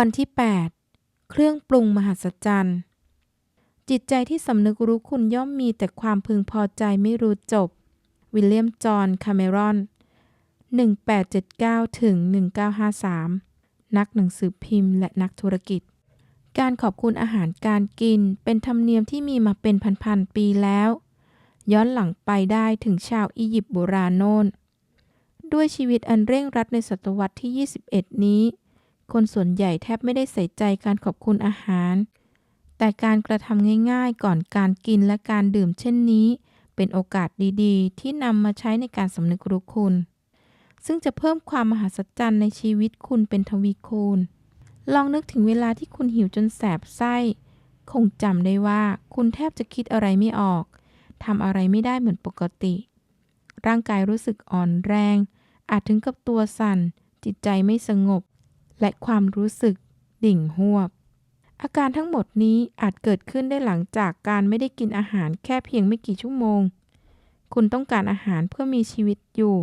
วันที่ 8 เครื่องปรุงมหัศจรรย์จิตใจที่สำนึกรู้คุณย่อมมีแต่ความพึงพอใจไม่รู้จบ วิลเลียม จอห์น คาเมรอน 1879 ถึง 1953 นักหนังสือพิมพ์และนักธุรกิจ การขอบคุณอาหารการกินเป็นธรรมเนียมที่มีมาเป็นพันๆปีแล้ว ย้อนหลังไปได้ถึงชาวอียิปต์โบราณโน้น ด้วยชีวิตอันเร่งรัดในศตวรรษที่ 21 นี้ คนส่วนใหญ่แทบไม่ได้ใส่ใจการขอบคุณอาหาร แต่การกระทำง่ายๆ ก่อนการกินและการดื่มเช่นนี้ เป็นโอกาสดีๆ ที่นำมาใช้ในการสำนึกรู้คุณ ซึ่งจะเพิ่มความมหัศจรรย์ในชีวิตคุณเป็นทวีคูณ ลองนึกถึงเวลาที่คุณหิวจนแสบไส้ คงจำได้ว่าคุณแทบจะคิดอะไรไม่ออกทำอะไรไม่ได้เหมือนปกติ ร่างกายรู้สึกอ่อนแรง อาจถึงกับตัวสั่น จิตใจไม่สงบ และความรู้สึกดิ่งหวบ อาการทั้งหมดนี้อาจเกิดขึ้นได้หลังจากการไม่ได้กินอาหารแค่เพียงไม่กี่ชั่วโมง คุณต้องการอาหารเพื่อมีชีวิตอยู่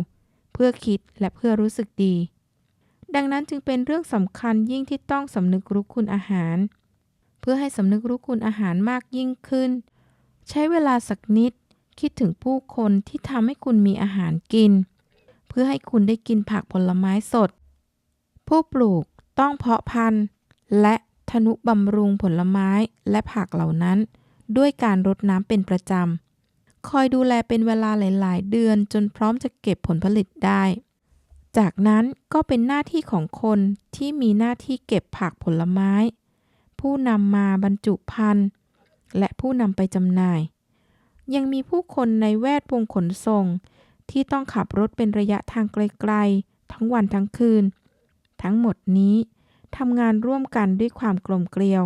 เพื่อคิดและเพื่อรู้สึกดี ดังนั้นจึงเป็นเรื่องสำคัญยิ่งที่ต้องสำนึกรู้คุณอาหาร เพื่อให้สำนึกรู้คุณอาหารมากยิ่งขึ้น ใช้เวลาสักนิดคิดถึงผู้คนที่ทำให้คุณมีอาหารกิน เพื่อให้คุณได้กินผักผลไม้สด ผู้ปลูกต้องเพาะพันธุ์ และทนุบำรุงผลไม้และผักเหล่านั้น ด้วยการรดน้ำเป็นประจำ คอยดูแลเป็นเวลาหลาย ๆ เดือนจนพร้อมจะเก็บผลผลิตได้ จากนั้นก็เป็นหน้าที่ของคนที่มีหน้าที่เก็บผักผลไม้ ผู้นำมาบรรจุพันธุ์ และผู้นำไปจำหน่าย ยังมีผู้คนในแวดวงขนส่ง ที่ต้องขับรถเป็นระยะทางไกล ๆ ทั้งวันทั้งคืน ทั้งหมดนี้ทำงานร่วมกันด้วยความกลมเกลียว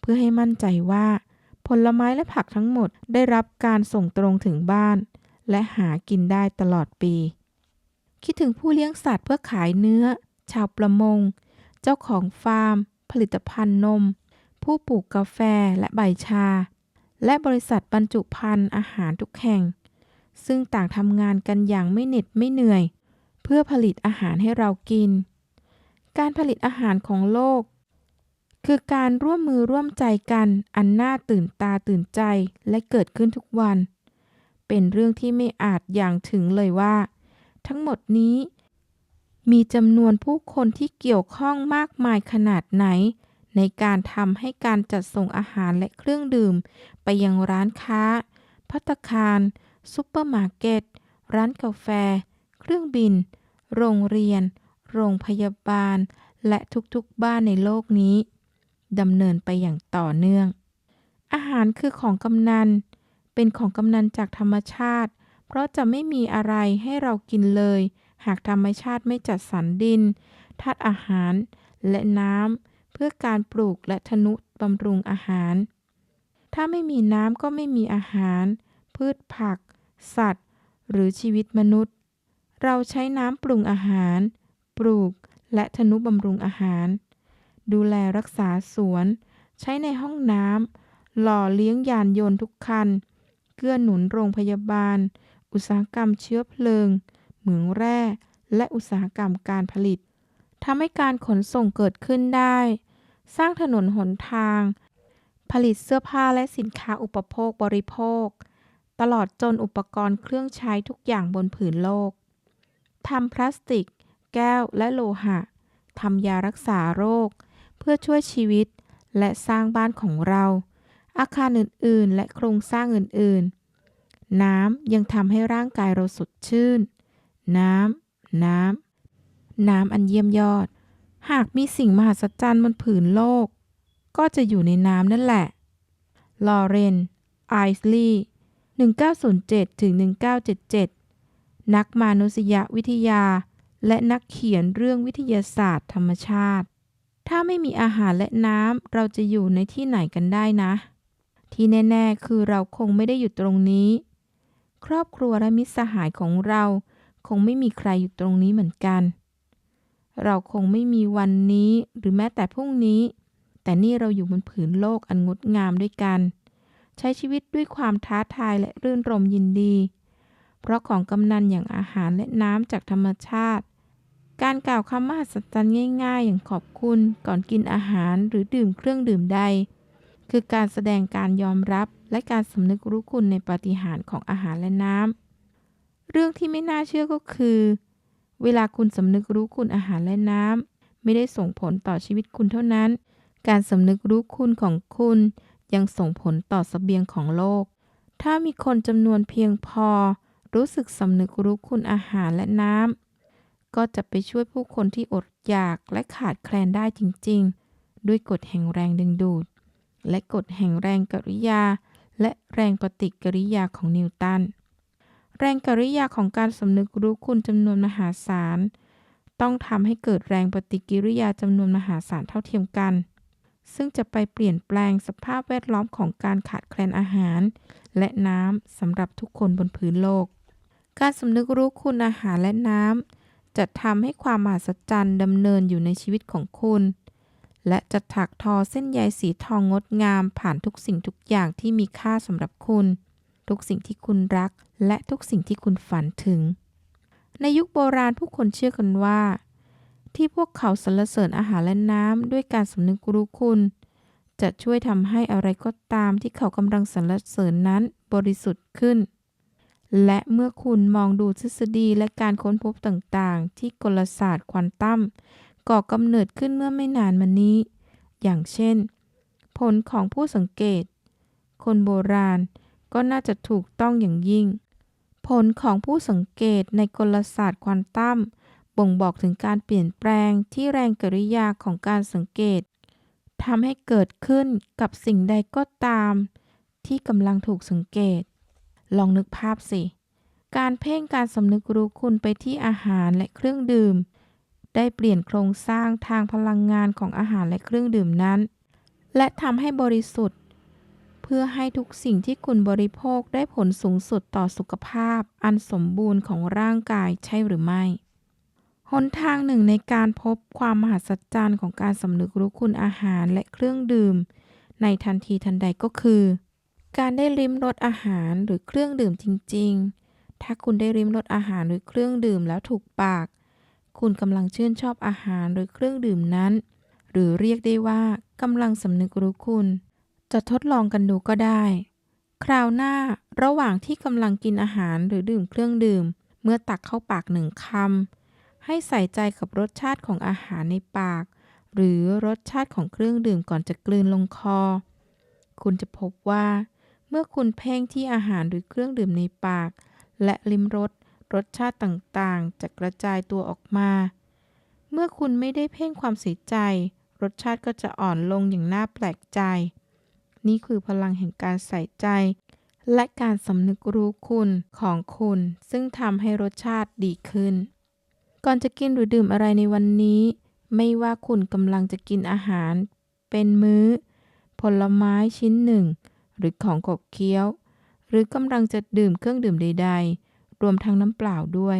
เพื่อให้มั่นใจว่า ผลไม้และผักทั้งหมดได้รับการส่งตรงถึงบ้าน และหากินได้ตลอดปี คิดถึงผู้เลี้ยงสัตว์เพื่อขายเนื้อ ชาวประมง เจ้าของฟาร์ม ผลิตภัณฑ์นม ผู้ปลูกกาแฟและใบชา และบริษัทบรรจุภัณฑ์อาหารทุกแห่ง ซึ่งต่างทำงานกันอย่างไม่เหน็ดไม่เหนื่อย เพื่อผลิตอาหารให้เรากิน การผลิตอาหารของโลก คือการร่วมมือร่วมใจกัน อันน่าตื่นตาตื่นใจและเกิดขึ้นทุกวัน เป็นเรื่องที่ไม่อาจอย่างถึงเลยว่า ทั้งหมดนี้ มีจำนวนผู้คนที่เกี่ยวข้องมากมายขนาดไหน ในการทำให้การจัดส่งอาหารและเครื่องดื่ม ไปยังร้านค้า พัตคารซุปเปอร์มาร์เก็ต ร้านกาแฟ เครื่องบิน โรงเรียน โรงพยาบาล และทุกๆบ้านในโลกนี้ดำเนินไปอย่างต่อเนื่อง อาหารคือของกำนัน เป็นของกำนันจากธรรมชาติ เพราะจะไม่มีอะไรให้เรากินเลย หากธรรมชาติไม่จัดสรรดินธาตุอาหารและน้ำเพื่อการปลูกและทนุบำรุงอาหาร ถ้าไม่มีน้ำก็ไม่มีอาหาร พืชผัก สัตว์ หรือชีวิตมนุษย์ เราใช้น้ำปรุงอาหาร ปลูก และทนุบำรุงอาหาร ดูแลรักษาสวน ใช้ในห้องน้ำหล่อเลี้ยงยานยนต์ทุกคัน เกื้อหนุนโรงพยาบาล อุตสาหกรรมเชื้อเพลิง เหมืองแร่ และอุตสาหกรรมการผลิตทำให้การขนส่งเกิดขึ้นได้ สร้างถนนหนทาง ผลิตเสื้อผ้าและสินค้าอุปโภคบริโภค ตลอดจนอุปกรณ์เครื่องใช้ทุกอย่างบนผืนโลกทำพลาสติก แก้วและโลหะทำยารักษาโรค เพื่อช่วยชีวิตและสร้างบ้านของเรา อาคารอื่นๆ และโครงสร้างอื่นๆ น้ำยังทำให้ร่างกายเราสดชื่น น้ำ น้ำ น้ำอันเยี่ยมยอด หากมีสิ่งมหัศจรรย์บนผืนโลก ก็จะอยู่ในน้ำนั่นแหละ ลอเรน ไอส์ลีย์1907-1977 นักมานุษยวิทยา และนักเขียนเรื่องวิทยาศาสตร์ธรรมชาติ ถ้าไม่มีอาหารและน้ำเราจะอยู่ในที่ไหนกันได้นะ ที่แน่ ๆ คือเราคงไม่ได้อยู่ตรงนี้ ครอบครัวและมิตรสหายของเราคงไม่มีใครอยู่ตรงนี้เหมือนกัน เราคงไม่มีวันนี้หรือแม้แต่พรุ่งนี้ แต่นี่เราอยู่บนผืนโลกอันงดงามด้วยกัน ใช้ชีวิตด้วยความท้าทายและรื่นรมยินดี เพราะของกำนันอย่างอาหารและน้ำจากธรรมชาติ การกล่าวคำมหัศจรรย์ง่ายๆ อย่างขอบคุณก่อนกินอาหารหรือดื่มเครื่องดื่มใด คือการแสดงการยอมรับและการสำนึกรู้คุณในปาฏิหาริย์ของอาหารและน้ำ เรื่องที่ไม่น่าเชื่อก็คือ เวลาคุณสำนึกรู้คุณอาหารและน้ำไม่ได้ส่งผลต่อชีวิตคุณเท่านั้น การสำนึกรู้คุณของคุณ ยังส่งผลต่อสเสบียงของโลก ถ้ามีคนจำนวนเพียงพอ รู้สึกสำนึกรู้คุณอาหารและน้ำ ก็จะไปช่วยผู้คนที่อดอยากและขาดแคลนได้จริงๆ ด้วยกฎแห่งแรงดึงดูด และกฎแห่งแรงกริยา และแรงปฏิกิริยาของนิวตัน แรงกริยาของการสำนึกรู้คุณจำนวนมหาศาล ต้องทำให้เกิดแรงปฏิกิริยาจำนวนมหาศาลเท่าเทียมกัน ซึ่งจะไปเปลี่ยนแปลงสภาพแวดล้อมของการขาดแคลนอาหาร และน้ำสำหรับทุกคนบนพื้นโลก การสำนึกรู้คุณอาหารและน้ำ จะทำให้ความมหัศจรรย์ดำเนินอยู่ในชีวิตของคุณ และจะถักทอเส้นใยสีทองงดงามผ่านทุกสิ่งทุกอย่างที่มีค่าสำหรับคุณ ทุกสิ่งที่คุณรัก และทุกสิ่งที่คุณฝันถึง ในยุคโบราณผู้คนเชื่อกันว่า ที่พวกเขาสรรเสริญอาหารและน้ำด้วยการสำนึกรู้คุณ จะช่วยทำให้อะไรก็ตามที่เขากำลังสรรเสริญนั้นบริสุทธิ์ขึ้น และเมื่อคุณมองดูทฤษฎีและการค้นพบต่างๆ ที่กลศาสตร์ควอนตัมก่อกำเนิดขึ้นเมื่อไม่นานมานี้ อย่างเช่น ผลของผู้สังเกต คนโบราณก็น่าจะถูกต้องอย่างยิ่ง ผลของผู้สังเกตในกลศาสตร์ควอนตัมบ่งบอกถึงการเปลี่ยนแปลงที่แรงกริยาของการสังเกตทำให้เกิดขึ้นกับสิ่งใดก็ตาม ที่กำลังถูกสังเกต ลองนึกภาพสิ การเพ่งการสำนึกรู้คุณไปที่อาหารและเครื่องดื่ม ได้เปลี่ยนโครงสร้างทางพลังงานของอาหารและเครื่องดื่มนั้น และทำให้บริสุทธิ์ เพื่อให้ทุกสิ่งที่คุณบริโภคได้ผลสูงสุดต่อสุขภาพ อันสมบูรณ์ของร่างกายใช่หรือไม่หนทางหนึ่งในการพบความมหัศจรรย์ของการสำนึกรู้คุณอาหารและเครื่องดื่ม ในทันทีทันใดก็คือ การได้ริมรสอาหารหรือเครื่องดื่มจริง ๆ ถ้าคุณได้ริมรสอาหารหรือเครื่องดื่มแล้วถูกปาก คุณกำลังชื่นชอบอาหารหรือเครื่องดื่มนั้น หรือเรียกได้ว่ากำลังสำนึกรู้คุณ จะทดลองกันดูก็ได้ คราวหน้าระหว่างที่กำลังกินอาหารหรือดื่มเครื่องดื่ม เมื่อตักเข้าปากหนึ่งคำให้ใส่ใจกับรสชาติของอาหารในปาก หรือรสชาติของเครื่องดื่มก่อนจะกลืนลงคอ คุณจะพบว่า เมื่อคุณเพ่งที่อาหารหรือเครื่องดื่มในปาก และลิ้มรสรสชาติต่างๆ จะกระจายตัวออกมา เมื่อคุณไม่ได้เพ่งความใส่ใจ รสชาติก็จะอ่อนลงอย่างน่าแปลกใจ นี่คือพลังแห่งการใส่ใจ และการสำนึกรู้คุณของคุณ ซึ่งทำให้รสชาติดีขึ้น ก่อนจะกินหรือดื่มอะไรในวันนี้ ไม่ว่าคุณกำลังจะกินอาหาร เป็นมื้อ ผลไม้ชิ้นหนึ่ง หรือของขบเคี้ยว หรือกำลังจะดื่มเครื่องดื่มใด ๆ รวมทั้งน้ำเปล่าด้วย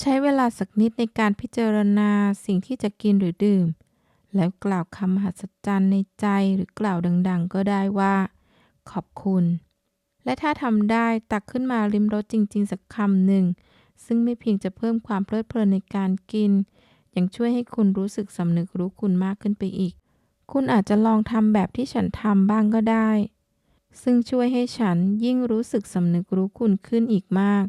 ใช้เวลาสักนิดในการพิจารณาสิ่งที่จะกินหรือดื่ม แล้วกล่าวคำมหัศจรรย์ในใจหรือกล่าวดัง ๆ ก็ได้ว่า ขอบคุณ และถ้าทำได้ตักขึ้นมาริมรสจริง ๆ สักคำหนึ่ง ซึ่งไม่เพียงจะเพิ่มความเพลิดเพลินในการกิน ยังช่วยให้คุณรู้สึกสำนึกรู้คุณมากขึ้นไปอีกคุณอาจจะลองทำแบบที่ฉันทำบ้างก็ได้ ซึ่งช่วยให้ฉันยิ่งรู้สึกสำนึกรู้คุณขึ้นอีกมาก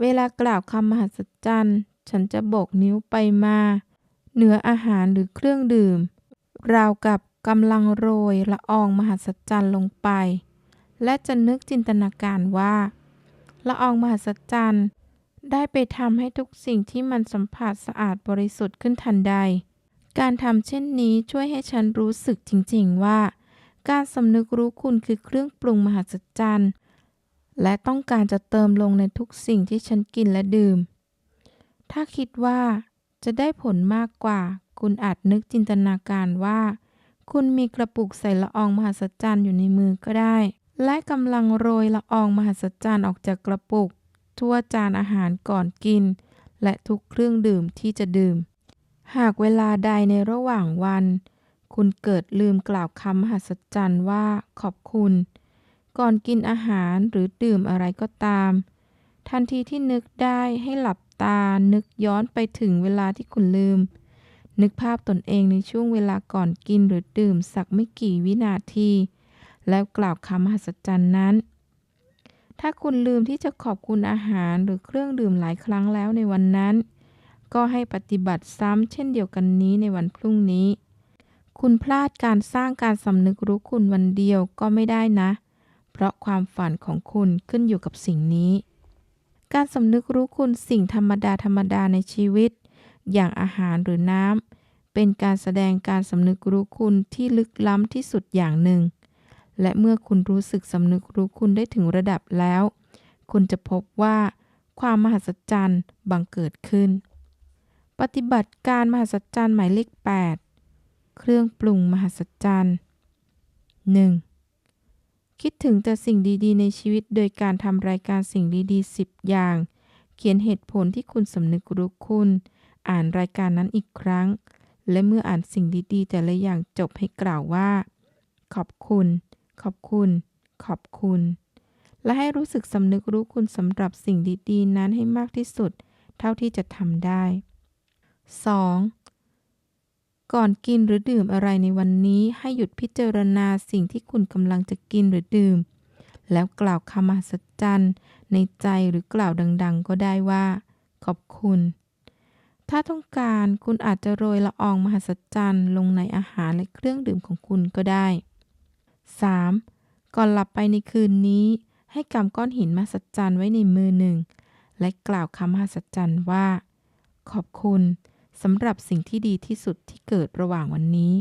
เวลากล่าวคำมหัศจรรย์ ฉันจะโบกนิ้วไปมา เหนืออาหารหรือเครื่องดื่ม ราวกับกำลังโรยละอองมหัศจรรย์ลงไป และจะนึกจินตนาการว่า ละอองมหัศจรรย์ ได้ไปทำให้ทุกสิ่งที่มันสัมผัสสะอาดบริสุทธิ์ขึ้นทันใด การทำเช่นนี้ช่วยให้ฉันรู้สึกจริง ๆ ว่า การสำนึกรู้คุณคือเครื่องปรุงมหัศจรรย์และต้องการจะเติมลงในทุกสิ่งที่ฉันกินและดื่ม ถ้าคิดว่าจะได้ผลมากกว่า คุณอาจนึกจินตนาการว่า คุณมีกระปุกใส่ละอองมหัศจรรย์อยู่ในมือก็ได้ และกำลังโรยละอองมหัศจรรย์ออกจากกระปุก ทั่วจานอาหารก่อนกิน และทุกเครื่องดื่มที่จะดื่ม หากเวลาใดในระหว่างวัน คุณเกิดลืมกล่าวคำมหัศจรรย์ว่าขอบคุณ ก่อนกินอาหารหรือดื่มอะไรก็ตาม ทันทีที่นึกได้ให้หลับตา นึกย้อนไปถึงเวลาที่คุณลืม นึกภาพตนเองในช่วงเวลาก่อนกินหรือดื่มสักไม่กี่วินาที แล้วกล่าวคำมหัศจรรย์นั้น ถ้าคุณลืมที่จะขอบคุณอาหารหรือเครื่องดื่มหลายครั้งแล้วในวันนั้น ก็ให้ปฏิบัติซ้ำเช่นเดียวกันนี้ในวันพรุ่งนี้ คุณพลาดการสร้างการสำนึกรู้คุณวันเดียวก็ไม่ได้นะ เพราะความฝันของคุณขึ้นอยู่กับสิ่งนี้ การสำนึกรู้คุณสิ่งธรรมดาธรรมดาในชีวิต อย่างอาหารหรือน้ำเป็นการแสดงการสำนึกรู้คุณที่ลึกล้ำที่สุดอย่างหนึ่ง และเมื่อคุณรู้สึกสำนึกรู้คุณได้ถึงระดับแล้ว คุณจะพบว่า ความมหัศจรรย์บังเกิดขึ้น ปฏิบัติการมหัศจรรย์หมายเลข8 เครื่องปรุงมหัศจรรย์ 1. คิดถึงแต่สิ่งดีๆ ในชีวิตโดยการทำรายการสิ่งดีๆ 10 อย่าง เขียนเหตุผลที่คุณสำนึกรู้คุณ อ่านรายการนั้นอีกครั้ง และเมื่ออ่านสิ่งดีๆ แต่ละอย่างจบให้กล่าวว่า ขอบคุณ ขอบคุณ ขอบคุณ และให้รู้สึกสำนึกรู้คุณสำหรับสิ่งดีๆ นั้นให้มากที่สุด เท่าที่จะทำได้ 2. ก่อนกินหรือดื่มอะไรในวันนี้ให้หยุดพิจารณาสิ่งที่คุณกำลังจะกินหรือดื่ม แล้วกล่าวคำมหัศจรรย์ในใจหรือกล่าวดัง ๆ ก็ได้ว่า ขอบคุณ ถ้าต้องการคุณอาจจะโรยละอองมหัศจรรย์ลงในอาหารและเครื่องดื่มของคุณก็ได้ 3. ก่อนหลับไปในคืนนี้ ให้กำก้อนหินมหัศจรรย์ไว้ในมือหนึ่ง และกล่าวคำมหัศจรรย์ว่า ขอบคุณ สำหรับสิ่งที่ดีที่สุดที่เกิดระหว่างวันนี้